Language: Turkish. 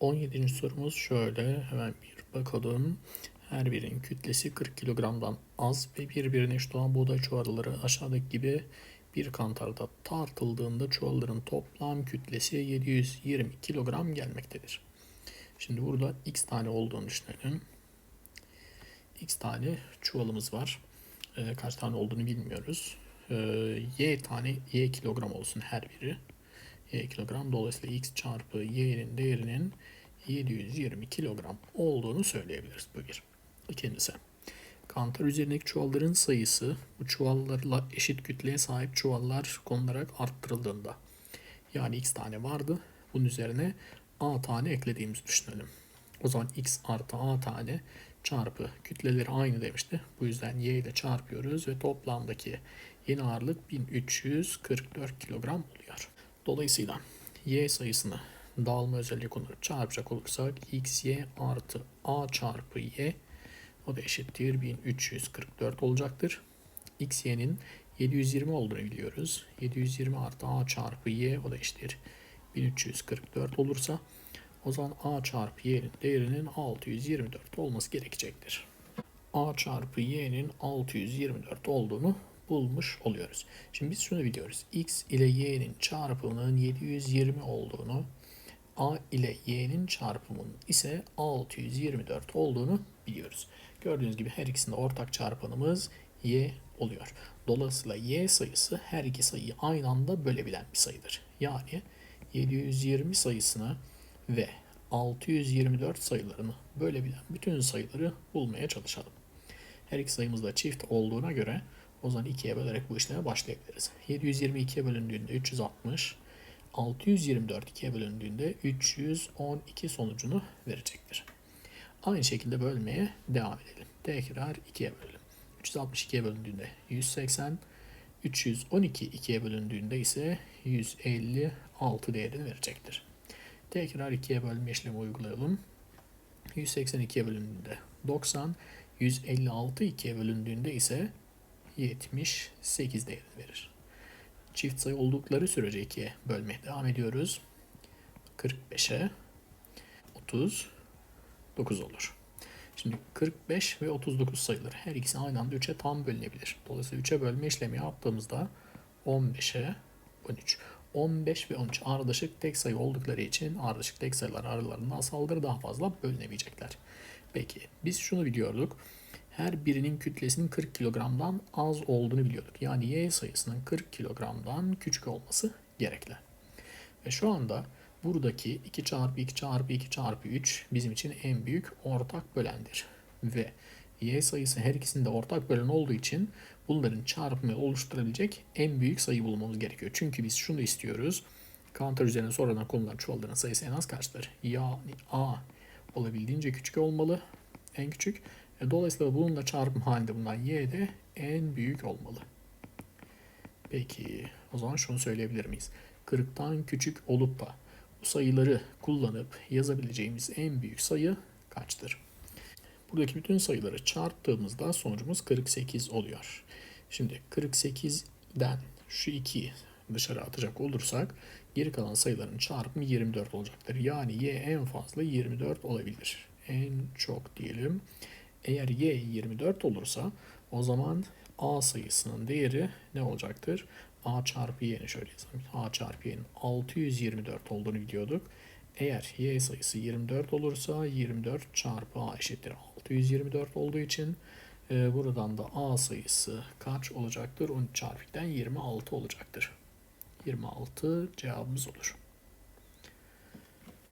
17. sorumuz şöyle hemen bir bakalım. Her birinin kütlesi 40 kilogramdan az ve birbirine eşit olan buğday çuvalları aşağıdaki gibi bir kantarda tartıldığında çuvalların toplam kütlesi 720 kilogram gelmektedir. Şimdi burada x tane olduğunu düşünelim. x tane çuvalımız var. Ee, kaç tane olduğunu bilmiyoruz. Ee, y tane y kilogram olsun her biri y kilogram. Dolayısıyla x çarpı y'nin değerinin 720 kilogram olduğunu söyleyebiliriz. Bu bir. İkincisi. Kantar üzerindeki çuvalların sayısı bu çuvallarla eşit kütleye sahip çuvallar konularak arttırıldığında yani x tane vardı. Bunun üzerine a tane eklediğimizi düşünelim. O zaman x artı a tane çarpı kütleleri aynı demişti. Bu yüzden y ile çarpıyoruz ve toplamdaki yeni ağırlık 1344 kilogram oluyor. Dolayısıyla y sayısını dağılma özelliği kullanıp çarpacak olursak x y artı a çarpı y o da eşittir 1344 olacaktır. x y'nin 720 olduğunu biliyoruz. 720 artı a çarpı y o da eşittir 1344 olursa o zaman a çarpı y'nin değerinin 624 olması gerekecektir. a çarpı y'nin 624 olduğunu bulmuş oluyoruz. Şimdi biz şunu biliyoruz. x ile y'nin çarpımının 720 olduğunu, a ile y'nin çarpımının ise 624 olduğunu biliyoruz. Gördüğünüz gibi her ikisinde ortak çarpanımız y oluyor. Dolayısıyla y sayısı her iki sayıyı aynı anda bölebilen bir sayıdır. Yani 720 sayısını ve 624 sayılarını bölebilen bütün sayıları bulmaya çalışalım. Her iki sayımız da çift olduğuna göre o zaman 2'ye bölerek bu işleme başlayabiliriz. 720 2'ye bölündüğünde 360, 624 2'ye bölündüğünde 312 sonucunu verecektir. Aynı şekilde bölmeye devam edelim. Tekrar 2'ye bölelim. 362'ye bölündüğünde 180, 312 2'ye bölündüğünde ise 156 değerini verecektir. Tekrar 2'ye bölme işlemi uygulayalım. 182'ye bölündüğünde 90, 156 2'ye bölündüğünde ise 78 değerini verir. Çift sayı oldukları sürece 2'ye bölmeye devam ediyoruz. 45'e 39 olur. Şimdi 45 ve 39 sayıları her ikisi aynı anda 3'e tam bölünebilir. Dolayısıyla 3'e bölme işlemi yaptığımızda 15'e 13. 15 ve 13 ardışık tek sayı oldukları için ardışık tek sayılar aralarında asaldır daha fazla bölünemeyecekler. Peki biz şunu biliyorduk. Her birinin kütlesinin 40 kilogramdan az olduğunu biliyorduk. Yani y sayısının 40 kilogramdan küçük olması gerekli. Ve şu anda buradaki 2 çarpı 2 çarpı 2 çarpı 3 bizim için en büyük ortak bölendir. Ve y sayısı her ikisinde ortak bölen olduğu için bunların çarpımı oluşturabilecek en büyük sayı bulmamız gerekiyor. Çünkü biz şunu istiyoruz. Counter üzerine sonradan konulan çuvalların sayısı en az kaçtır? Yani a olabildiğince küçük olmalı. En küçük. E, dolayısıyla bununla çarpım halinde bulunan y de en büyük olmalı. Peki o zaman şunu söyleyebilir miyiz? 40'tan küçük olup da bu sayıları kullanıp yazabileceğimiz en büyük sayı kaçtır? Buradaki bütün sayıları çarptığımızda sonucumuz 48 oluyor. Şimdi 48'den şu 2'yi dışarı atacak olursak geri kalan sayıların çarpımı 24 olacaktır. Yani y en fazla 24 olabilir. En çok diyelim. Eğer y 24 olursa o zaman a sayısının değeri ne olacaktır? a çarpı y'ni şöyle yazalım. a çarpı y'nin 624 olduğunu biliyorduk. Eğer y sayısı 24 olursa 24 çarpı a eşittir 624 olduğu için e, buradan da a sayısı kaç olacaktır? 13 çarpı 26 olacaktır. 26 cevabımız olur.